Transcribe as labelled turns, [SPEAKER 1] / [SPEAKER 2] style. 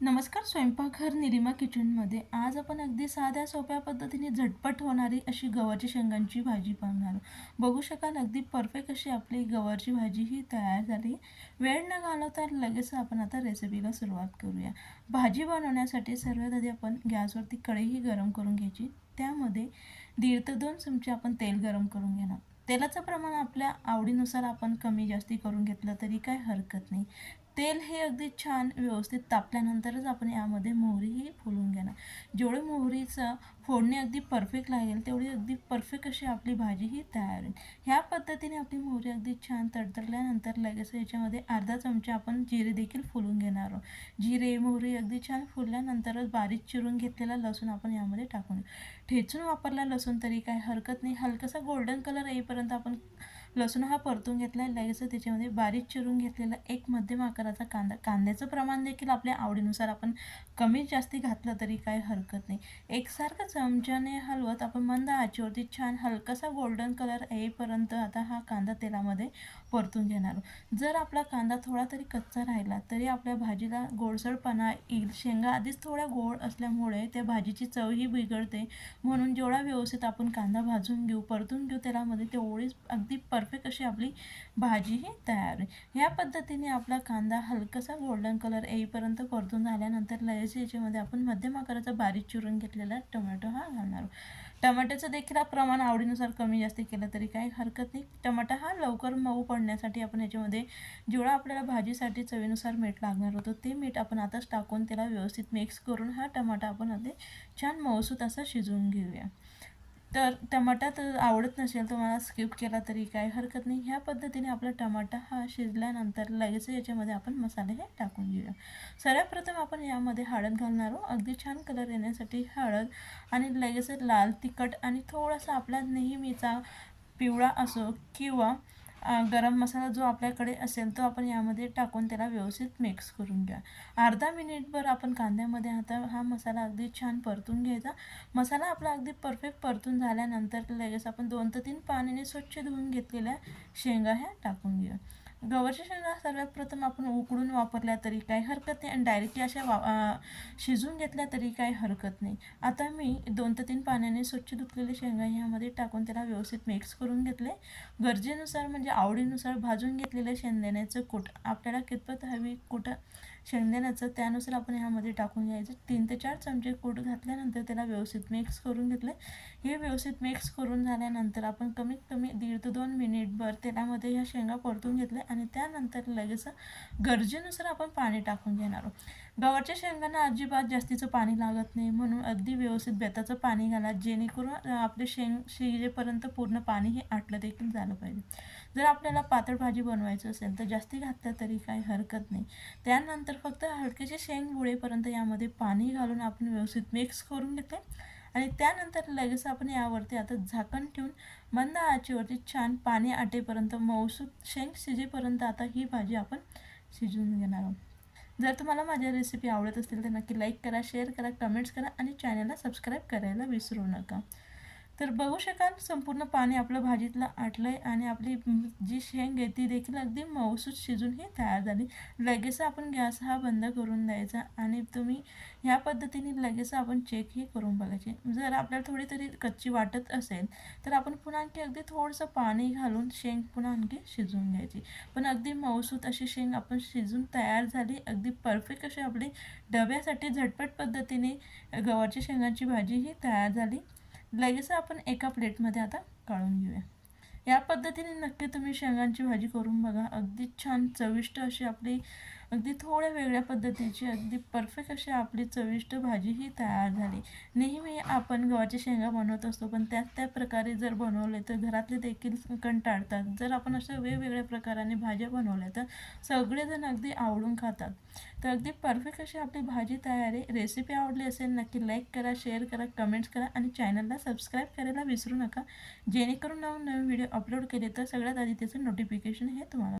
[SPEAKER 1] नमस्कार स्वयंपाकघर निलिमा किचनमध्ये. आज आपण अगदी साध्या सोप्या पद्धतीने झटपट होणारी अशी गव्हाची शेंगांची भाजी पाहणार बघू शकाल अगदी परफेक्ट अशी आपली गव्हाची भाजी ही तयार झाली. वेळ न घालवता लगेच आपण आता रेसिपीला सुरुवात करूया. भाजी बनवण्यासाठी सर्वात आधी आपण गॅसवरती कढईही गरम करून घ्यायची. त्यामध्ये दीड ते दोन चमचे आपण तेल गरम करून घेणार. तेलाचं प्रमाण आपल्या आवडीनुसार आपण कमी जास्ती करून घेतलं तरी काय हरकत नाही. तेल हे अगदी छान व्यवस्थित तापल्यानंतरच आपण यामध्ये मोहरीही फोलून घेणार. जेवढी मोहरीचं फोडणी अगदी परफेक्ट लागेल तेवढी अगदी परफेक्ट अशी आपली भाजी ही तयार होईल. ह्या पद्धतीने आपली मोहरी अगदी छान तडतडल्यानंतर लगेच याच्यामध्ये अर्धा चमचा आपण जिरे देखील फुलून घेणार आहोत. जिरे मोहरी अगदी छान फुलल्यानंतरच बारीक चिरून घेतलेला लसूण आपण यामध्ये टाकून ठेचून वापरला लसूण तरी काय हरकत नाही. हलकासा गोल्डन कलर येईपर्यंत आपण लसूण हा परतून घेतला लगेच त्याच्यामध्ये बारीक चिरून घेतलेला एक मध्यम आकाराचा कांदा. कांद्याचं प्रमाण देखील आपल्या आवडीनुसार आपण कमी जास्ती घातलं तरी काही हरकत नाही. एकसारखं चमच्याने हलवत आपण मंद आचेवरती छान हलकासा गोल्डन कलर येईपर्यंत आता हा कांदा तेलामध्ये परतून घेणार जर आपला कांदा थोडा तरी कच्चा राहिला तरी आपल्या भाजीला गोडसरपणा येईल. शेंगा आधीच थोड्या गोड असल्यामुळे त्या भाजीची चवही बिघडते. म्हणून जेवढा व्यवस्थित आपण कांदा भाजून घेऊ परतून घेऊ तेलामध्ये तेवढीच अगदी परफेक्ट अशी आपली भाजीही तयार होईल. ह्या पद्धतीने आपला कांदा हलकासा गोल्डन कलर येईपर्यंत परतून झाल्यानंतर लगेच याच्यामध्ये आपण मध्यम आकाराचा बारीक चिरून घेतलेला टोमॅटो हा घालणार टमाट्याचं देखील प्रमाण आवडीनुसार कमी जास्त केलं तरी काही हरकत नाही. टमाटा हा लवकर मऊ पडण्यासाठी आपण याच्यामध्ये जेवढा आपल्याला भाजीसाठी चवीनुसार मीठ लागणार होतं ते मीठ आपण आताच टाकून त्याला व्यवस्थित मिक्स करून हा टमाटा आपण आधी छान मऊसूत असा शिजवून घेऊया. तर टमाटा तर आवडत नसेल तुम्हाला स्किप केला तरी काय हरकत नाही. ह्या पद्धतीने आपला टमाटा हा शिजल्यानंतर लगेच याच्यामध्ये आपण मसाले हे टाकून घेऊया. सर्वप्रथम आपण यामध्ये हळद घालणार आहोत. अगदी छान कलर येण्यासाठी हळद आणि लगेच लाल तिखट आणि थोडासा आपला नेहमीचा पिवळा असो किंवा गरम मसाला जो आपल्याकडे असेल तो आपण यामध्ये टाकून त्याला व्यवस्थित मिक्स करून घ्या. अर्धा मिनिटभर आपण कांद्यामध्ये आता हा मसाला अगदी छान परतून घ्यायचा. मसाला आपला अगदी परफेक्ट परतून झाल्यानंतर लगेच आपण दोन ते तीन पाण्याने स्वच्छ धुवून घेतलेल्या शेंगा ह्या टाकून घेऊ गव्हाच्या शेंगा सर्वात प्रथम आपण उकडून वापरल्या तरी काही हरकत नाही आणि डायरेक्टली अशा वा शिजून घेतल्या तरी काही हरकत नाही. आता मी दोन ते तीन पाण्याने स्वच्छ धुतलेले शेंगा ह्यामध्ये टाकून त्याला व्यवस्थित मिक्स करून घेतले. गरजेनुसार म्हणजे आवडीनुसार भाजून घेतलेलं शेंगदाण्याचं कूट. आपल्याला कितपत हवी कुठं शेंगदाण्याचं त्यानुसार आपण ह्यामध्ये टाकून घ्यायचं. तीन ते चार चमचे कूट घातल्यानंतर त्याला व्यवस्थित मिक्स करून घेतले हे व्यवस्थित मिक्स करून झाल्यानंतर आपण कमीत कमी दीड ते दोन मिनिटभर तेलामध्ये ह्या शेंगा परतून घेतल्या आणि त्यानंतर लगेच गरजेनुसार आपण पाणी टाकून घेणार आहोत. गव्हाच्या शेंगांना अजिबात जास्तीचं पाणी लागत नाही. म्हणून अगदी व्यवस्थित बेताचं पाणी घाला. जेणेकरून आपले शेंग शिजेपर्यंत पूर्ण पाणी हे आटलं देखील झालं पाहिजे. जर आपल्याला पातळ भाजी बनवायची असेल तर जास्ती घातलं तरी काही हरकत नाही. त्यानंतर तर फक्त हलकेचे शेंग बुडेपर्यंत यामध्ये पाणी घालून आपण व्यवस्थित मिक्स करून घेते आणि त्यानंतर लगेच आपण यावरती आता झाकण ठेवून मंद आचेवरती छान पाणी आटेपर्यंत मौसूद शेंग शिजेपर्यंत आता ही भाजी आपण शिजवून घेणार आहोत. जर तुम्हाला माझ्या रेसिपी आवडत असतील तर नक्की लाईक करा शेअर करा कमेंट्स करा आणि चॅनलला सबस्क्राईब करायला विसरू नका. तर बघू शकाल संपूर्ण पाणी आपलं भाजीतलं आटलं आहे आणि आपली जी शेंग आहे ती देखील अगदी मऊसूत शिजून ही तयार झाली. लगेच आपण गॅस हा बंद करून द्यायचा आणि तुम्ही ह्या पद्धतीने लगेच आपण चेकही करून बघायचे. जर आपल्याला थोडी तरी कच्ची वाटत असेल तर आपण पुन्हा आणखी अगदी थोडंसं पाणी घालून शेंग पुन्हा आणखी शिजवून घ्यायची. पण अगदी मऊसूत अशी शेंग आपण शिजून तयार झाली अगदी परफेक्ट अशी आपली डब्यासाठी झटपट पद्धतीने गवारच्या शेंगाची भाजी ही तयार झाली. लगेच आपण एका प्लेटमध्ये आता काढून घेऊया. या पद्धतीने नक्की तुम्ही शेंगांची भाजी करून बघा. अगदी छान चविष्ट अशी आपली अगदी थोड्या वेगळ्या पद्धतीची अगदी परफेक्ट अशी आपली चविष्ट भाजी ही तयार झाली. नेहमी आपण गव्हाच्या शेंगा बनवत असतो पण त्याच त्या प्रकारे जर बनवले तर घरातले देखील कंटाळतात जर आपण अशा वेगवेगळ्या प्रकाराने भाज्या बनवल्या तर सगळेजण अगदी आवडून खातात. तर अगदी परफेक्ट अशी आपली भाजी तयार. आहे रेसिपी आवडली असेल नक्की लाईक करा शेअर करा कमेंट्स करा आणि चॅनलला सबस्क्राईब करायला विसरू नका. जेणेकरून नवीन नवीन व्हिडिओ अपलोड केले तर सगळ्यात आधी त्याचं नोटिफिकेशन हे तुम्हाला